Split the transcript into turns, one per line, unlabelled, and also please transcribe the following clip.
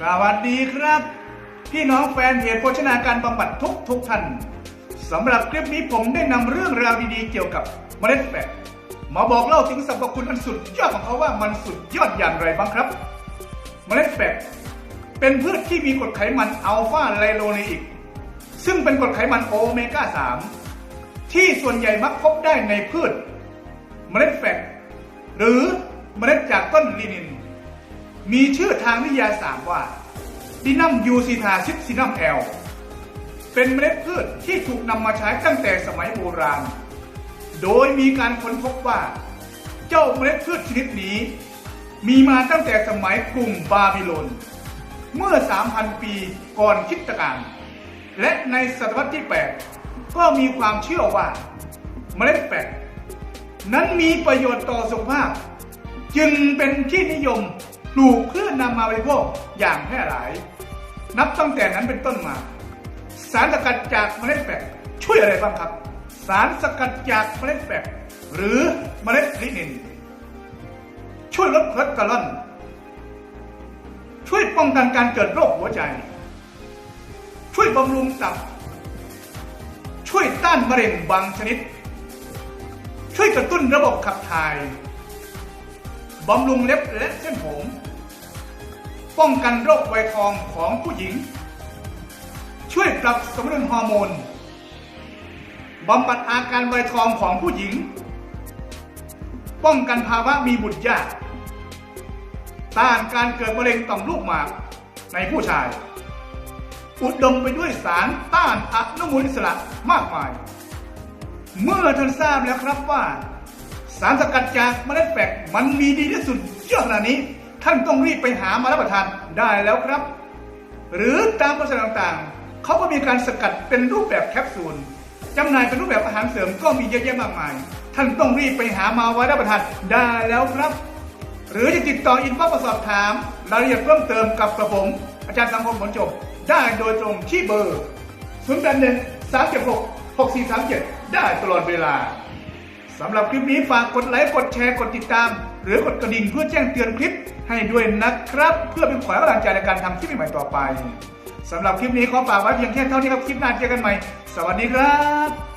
สวัสดีครับ พี่น้องแฟนเพจโภชนาการบำบัดทุกทุกท่านสำหรับคลิปนี้ผมได้นำเรื่องราวดีๆเกี่ยวกับเมล็ดแฝกมาบอกเล่าถึงสรรพคุณอันสุดยอดของเขาว่ามันสุดยอดอย่างไรบ้างครับ เมล็ดแฝกเป็นพืชที่มีกรดไขมันอัลฟาไลโลนิกซึ่งเป็นกรดไขมันโอเมก้า 3 ที่ส่วนใหญ่มักพบได้ในพืช เมล็ดแฝกหรือเมล็ดจากต้นลินิน มีชื่อทางวิทยาศาสตร์ว่าดินัมยูซิทาซิปซินัมแอล เป็นเมล็ดพืชที่ถูกนำมาใช้ตั้งแต่สมัยโบราณ โดยมีการค้นพบว่า เจ้าเมล็ดพืชชนิดนี้ มีมาตั้งแต่สมัยกรุงบาบิโลน เมื่อ 3,000 ปีก่อนคริสตกาลและในศตวรรษที่ 8 ก็มีความเชื่อว่า เมล็ดแฝกนั้นมีประโยชน์ต่อสุขภาพ จึงเป็นที่นิยม ปลูกเพื่อนำมาบริโภคอย่างแพร่หลาย นับตั้งแต่นั้นเป็นต้นมา สารสกัดจากเมล็ดแฝกช่วยอะไรบ้างครับ สารสกัดจากเมล็ดแฝกหรือเมล็ดลินิน ช่วยลดคอเลสเตอรอลช่วยป้องกันการเกิดโรคหัวใจ ช่วยบำรุงตับ ช่วยต้านมะเร็งบางชนิด ช่วยกระตุ้นระบบขับถ่าย บำรุงเล็บและเส้นผม ป้องกันโรคไวทองของผู้หญิง ช่วยปรับสมดุลฮอร์โมนบำบัดอาการไวทองของผู้หญิง ป้องกันภาวะมีบุตรยากต้านการเกิดมะเร็งต่อมลูกหมากในผู้ชาย อุดมไปด้วยสารต้านอนุมูลอิสระมากมาย เมื่อท่านทราบแล้วครับว่า สารสกัดจากเมล็ดแฝกมันมีดีที่สุดเยอะขนาดนี้ ท่านต้องรีบไปหามารับประทานได้แล้วครับ หรือตามบริษัทต่างๆ เขาก็มีการสกัดเป็นรูปแบบแคปซูลจำหน่ายเป็นรูปแบบอาหารเสริมก็มีเยอะแยะมากมาย ท่านต้องรีบไปหามาไว้รับประทานได้แล้วครับ หรือจะติดต่ออินบ็อกซ์มาสอบถามรายละเอียดเพิ่มเติมกับกระผม อาจารย์สังคมผลจบ ได้โดยตรงที่เบอร์ 0 8 1 3 7 6 6 4 3 7 ได้ตลอดเวลา สำหรับคลิปนี้ฝากกดไลค์กดแชร์กดติดตาม หรือกดกระดิ่งเพื่อแจ้งเตือนคลิปให้ด้วยนะครับ เพื่อเป็นขวัญกำลังใจในการทำคลิปใหม่ๆต่อไปสำหรับคลิปนี้ขอฝากไว้เพียงแค่เท่านี้ครับคลิปหน้าเจอกันใหม่ สวัสดีครับ